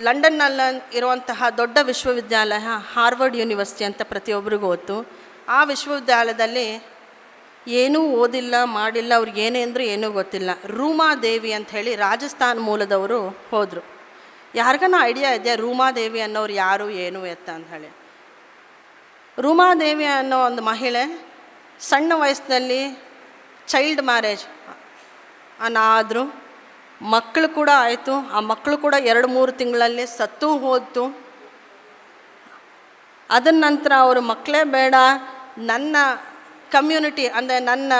ಲಂಡನ್ನಲ್ಲಿ ಇರುವಂತಹ ದೊಡ್ಡ ವಿಶ್ವವಿದ್ಯಾಲಯ ಹಾರ್ವರ್ಡ್ ಯೂನಿವರ್ಸಿಟಿ ಅಂತ ಪ್ರತಿಯೊಬ್ಬರಿಗೂ ಗೊತ್ತು. ಆ ವಿಶ್ವವಿದ್ಯಾಲಯದಲ್ಲಿ ಏನೂ ಓದಿಲ್ಲ, ಮಾಡಿಲ್ಲ, ಅವ್ರಿಗೆ ಏನೇ ಏನೂ ಗೊತ್ತಿಲ್ಲ. ರೂಮಾದೇವಿ ಅಂತ ಹೇಳಿ ರಾಜಸ್ಥಾನ್ ಮೂಲದವರು ಹೋದರು. ಯಾರಿಗನ ಐಡಿಯಾ ಇದೆಯಾ ರೂಮಾದೇವಿ ಅನ್ನೋರು ಯಾರು, ಏನು ಎತ್ತ ಅಂತ ಹೇಳಿ. ರೂಮಾದೇವಿ ಅನ್ನೋ ಒಂದು ಮಹಿಳೆ ಸಣ್ಣ ವಯಸ್ಸಿನಲ್ಲಿ ಚೈಲ್ಡ್ ಮ್ಯಾರೇಜ್ ಅನ್ನಾದರು ಮಕ್ಕಳು ಕೂಡ ಆಯಿತು. ಆ ಮಕ್ಕಳು ಕೂಡ ಎರಡು ಮೂರು ತಿಂಗಳಲ್ಲಿ ಸತ್ತು ಹೋಯ್ತು. ಅದರ ನಂತರ ಅವರು ಮಕ್ಕಳೇ ಬೇಡ. ನನ್ನ ಕಮ್ಯುನಿಟಿ ಅಂದರೆ ನನ್ನ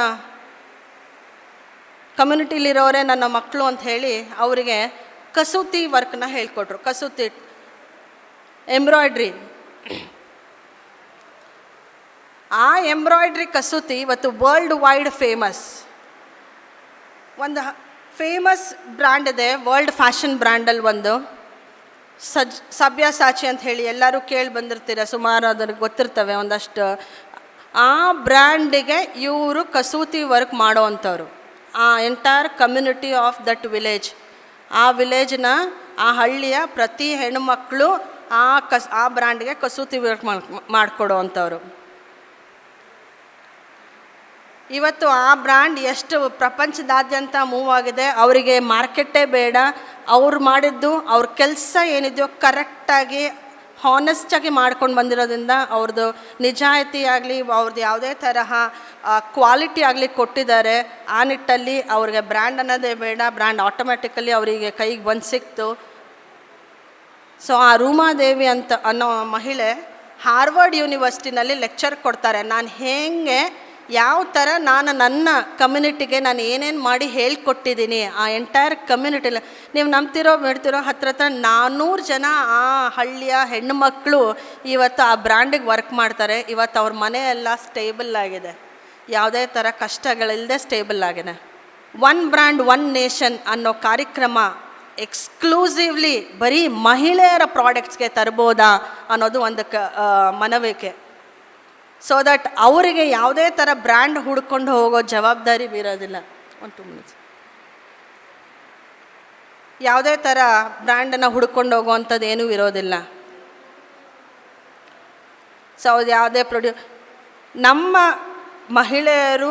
ಕಮ್ಯುನಿಟಿಲಿರೋರೇ ನನ್ನ ಮಕ್ಕಳು ಅಂತ ಹೇಳಿ ಅವರಿಗೆ ಕಸೂತಿ ವರ್ಕ್ನ ಹೇಳ್ಕೊಟ್ರು. ಕಸೂತಿ ಎಂಬ್ರಾಯ್ಡ್ರಿ. ಆ ಎಂಬ್ರಾಯ್ಡ್ರಿ ಕಸೂತಿ ಇವತ್ತು ವರ್ಲ್ಡ್ ವೈಡ್ ಫೇಮಸ್ ಒಂದು ಫೇಮಸ್ ಬ್ರ್ಯಾಂಡ್ ಇದೆ ವರ್ಲ್ಡ್ ಫ್ಯಾಷನ್ ಬ್ರ್ಯಾಂಡಲ್ಲಿ ಒಂದು. ಸಜ್ ಸಬ್ಯಾಸಾಚಿ ಅಂತ ಹೇಳಿ ಎಲ್ಲರೂ ಕೇಳಿ ಬಂದಿರ್ತೀರ, ಸುಮಾರು ಅದ್ರ ಗೊತ್ತಿರ್ತವೆ ಒಂದಷ್ಟು. ಆ ಬ್ರ್ಯಾಂಡಿಗೆ ಇವರು ಕಸೂತಿ ವರ್ಕ್ ಮಾಡೋವಂಥವ್ರು. ಆ entire community of that village ಆ ವಿಲೇಜ್ನ ಆ ಹಳ್ಳಿಯ ಪ್ರತಿ ಹೆಣ್ಣುಮಕ್ಕಳು ಆ ಕಸ್, ಆ ಬ್ರ್ಯಾಂಡ್ಗೆ ಕಸೂತಿ ವರ್ಕ್ ಮಾಡಿಕೊಡೋ ಅಂಥವ್ರು ಇವತ್ತು ಆ ಬ್ರ್ಯಾಂಡ್ ಎಷ್ಟು ಪ್ರಪಂಚದಾದ್ಯಂತ ಮೂವ್ ಆಗಿದೆ, ಅವರಿಗೆ ಮಾರ್ಕೆಟೇ ಬೇಡ. ಅವ್ರು ಮಾಡಿದ್ದು, ಅವ್ರ ಕೆಲಸ ಏನಿದೆಯೋ ಕರೆಕ್ಟಾಗಿ ಹಾನೆಸ್ಟಾಗಿ ಮಾಡ್ಕೊಂಡು ಬಂದಿರೋದ್ರಿಂದ ಅವ್ರದ್ದು ನಿಜಾಯಿತಿ ಆಗಲಿ ಅವ್ರದ್ದು ಯಾವುದೇ ತರಹ ಕ್ವಾಲಿಟಿ ಆಗಲಿ ಕೊಟ್ಟಿದ್ದಾರೆ. ಆ ನಿಟ್ಟಲ್ಲಿ ಅವ್ರಿಗೆ ಬ್ರ್ಯಾಂಡ್ ಅನ್ನೋದೇ ಬೇಡ ಬ್ರ್ಯಾಂಡ್ ಆಟೋಮ್ಯಾಟಿಕಲಿ ಅವರಿಗೆ ಕೈಗೆ ಬಂದು ಸಿಕ್ತು. ಸೊ ಆ ರೂಮಾದೇವಿ ಅಂತ ಅನ್ನೋ ಮಹಿಳೆ ಹಾರ್ವರ್ಡ್ ಯೂನಿವರ್ಸಿಟಿನಲ್ಲಿ ಲೆಕ್ಚರ್ ಕೊಡ್ತಾರೆ. ನಾನು ಹೇಗೆ ಯಾವ ಥರ ನಾನು ನನ್ನ ಕಮ್ಯುನಿಟಿಗೆ ನಾನು ಏನೇನು ಮಾಡಿ ಹೇಳ್ಕೊಟ್ಟಿದ್ದೀನಿ, ಆ ಎಂಟೈರ್ ಕಮ್ಯುನಿಟಿಲಿ ನೀವು ನಂಬ್ತಿರೋ, ಬಿಡ್ತಿರೋ ಹತ್ರ ಹತ್ರ ನಾನ್ನೂರು ಜನ ಆ ಹಳ್ಳಿಯ ಹೆಣ್ಣುಮಕ್ಕಳು ಇವತ್ತು ಆ ಬ್ರ್ಯಾಂಡಿಗೆ ವರ್ಕ್ ಮಾಡ್ತಾರೆ. ಇವತ್ತು ಅವ್ರ ಮನೆ ಎಲ್ಲ ಸ್ಟೇಬಲ್ ಆಗಿದೆ. ಯಾವುದೇ ಥರ ಕಷ್ಟಗಳಿಲ್ಲದೆ ಸ್ಟೇಬಲ್ ಆಗಿದೆ. ಒನ್ ಬ್ರ್ಯಾಂಡ್ ಒನ್ ನೇಷನ್ ಅನ್ನೋ ಕಾರ್ಯಕ್ರಮ ಎಕ್ಸ್ಕ್ಲೂಸಿವ್ಲಿ ಬರೀ ಮಹಿಳೆಯರ ಪ್ರಾಡಕ್ಟ್ಸ್ಗೆ ತರ್ಬೋದಾ ಅನ್ನೋದು ಒಂದು ಕ ಮನವಿಕೆ. ಸೊ ದಟ್ ಅವರಿಗೆ ಯಾವುದೇ ಥರ ಬ್ರ್ಯಾಂಡ್ ಹುಡ್ಕೊಂಡು ಹೋಗೋ ಜವಾಬ್ದಾರಿ ಬೀರೋದಿಲ್ಲ. ಒಂದು ಟು ಮಿನಿಟ್ಸ್ ಯಾವುದೇ ಥರ ಬ್ರ್ಯಾಂಡನ್ನು ಹುಡ್ಕೊಂಡು ಹೋಗುವಂಥದ್ದು ಏನೂ ಇರೋದಿಲ್ಲ. ಸೊ ಅದು ಯಾವುದೇ ಪ್ರೊಡ್ಯೂ ನಮ್ಮ ಮಹಿಳೆಯರು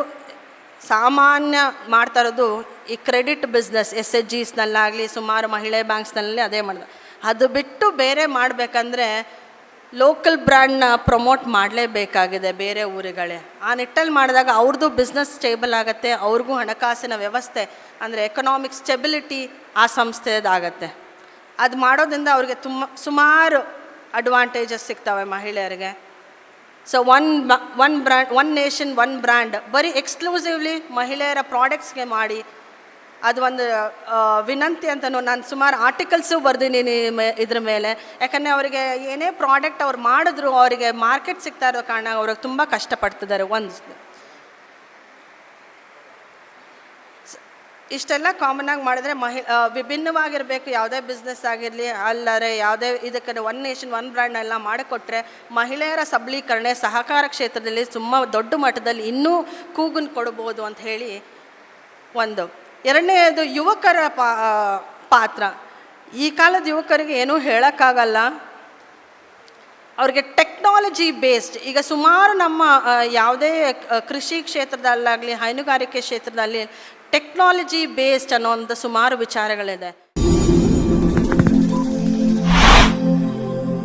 ಸಾಮಾನ್ಯ ಮಾಡ್ತಾ ಇರೋದು ಈ ಕ್ರೆಡಿಟ್ ಬಿಸ್ನೆಸ್ ಎಸ್ ಎಚ್ ಜಿಸ್ನಲ್ಲಾಗಲಿ ಸುಮಾರು ಮಹಿಳೆ ಬ್ಯಾಂಕ್ಸ್ನಲ್ಲಿ ಅದೇ ಮಾಡಿದೆ ಅದು ಬಿಟ್ಟು ಬೇರೆ ಮಾಡಬೇಕಂದ್ರೆ ಲೋಕಲ್ ಬ್ರ್ಯಾಂಡ್ನ ಪ್ರಮೋಟ್ ಮಾಡಲೇಬೇಕಾಗಿದೆ ಬೇರೆ ಊರುಗಳೇ. ಆ ನಿಟ್ಟಲ್ಲಿ ಮಾಡಿದಾಗ ಅವ್ರದ್ದು ಬಿಸ್ನೆಸ್ ಸ್ಟೇಬಲ್ ಆಗುತ್ತೆ, ಅವ್ರಿಗೂ ಹಣಕಾಸಿನ ವ್ಯವಸ್ಥೆ, ಅಂದರೆ ಎಕನಾಮಿಕ್ ಸ್ಟೆಬಿಲಿಟಿ ಆ ಸಂಸ್ಥೆದಾಗತ್ತೆ. ಅದು ಮಾಡೋದ್ರಿಂದ ಅವ್ರಿಗೆ ತುಂಬ ಸುಮಾರು ಅಡ್ವಾಂಟೇಜಸ್ ಸಿಗ್ತವೆ ಮಹಿಳೆಯರಿಗೆ. So one one brand one nation one brand ಬರೀ ಎಕ್ಸ್ಕ್ಲೂಸಿವ್ಲಿ ಮಹಿಳೆಯರ ಪ್ರಾಡಕ್ಟ್ಸ್ಗೆ ಮಾಡಿ ಅದು ಒಂದು ವಿನಂತಿ ಅಂತಲೂ ನಾನು ಸುಮಾರು ಆರ್ಟಿಕಲ್ಸು ಬರ್ದಿನಿ ಇದ್ರ ಮೇಲೆ. ಯಾಕಂದರೆ ಅವರಿಗೆ ಏನೇ ಪ್ರಾಡಕ್ಟ್ ಅವ್ರು ಮಾಡಿದ್ರು ಅವರಿಗೆ ಮಾರ್ಕೆಟ್ ಸಿಗ್ತಾ ಇರೋ ಕಾರಣ ಅವ್ರಿಗೆ ತುಂಬ ಕಷ್ಟಪಡ್ತಿದ್ದಾರೆ ಒಂದು ಇಷ್ಟೆಲ್ಲ ಕಾಮನ್ ಆಗಿ ಮಾಡಿದ್ರೆ ಮಹಿ ವಿಭಿನ್ನವಾಗಿರಬೇಕು, ಯಾವುದೇ ಬಿಸ್ನೆಸ್ ಆಗಿರಲಿ, ಅಲ್ಲರೆ ಯಾವುದೇ ಇದಕ್ಕೆ ಒನ್ ನೇಷನ್ ಒನ್ ಬ್ರ್ಯಾಂಡ್ ಎಲ್ಲ ಮಾಡಿಕೊಟ್ರೆ ಮಹಿಳೆಯರ ಸಬಲೀಕರಣ ಸಹಕಾರ ಕ್ಷೇತ್ರದಲ್ಲಿ ತುಂಬ ದೊಡ್ಡ ಮಟ್ಟದಲ್ಲಿ ಇನ್ನೂ ಕೂಗನ್ ಕೊಡ್ಬೋದು ಅಂತ ಹೇಳಿ ಒಂದು ಎರಡನೇದು ಯುವಕರ ಪಾ ಪಾತ್ರ. ಈ ಕಾಲದ ಯುವಕರಿಗೆ ಏನೂ ಹೇಳೋಕ್ಕಾಗಲ್ಲ. ಅವ್ರಿಗೆ ಟೆಕ್ನಾಲಜಿ ಬೇಸ್ಡ್, ಈಗ ಸುಮಾರು ನಮ್ಮ ಯಾವುದೇ ಕೃಷಿ ಕ್ಷೇತ್ರದಲ್ಲಾಗಲಿ, ಹೈನುಗಾರಿಕೆ ಕ್ಷೇತ್ರದಲ್ಲಿ ಟೆಕ್ನಾಲಜಿ ಬೇಸ್ಡ್ ಅನ್ನೋ ಒಂದು ಸುಮಾರು ವಿಚಾರಗಳಿದೆ.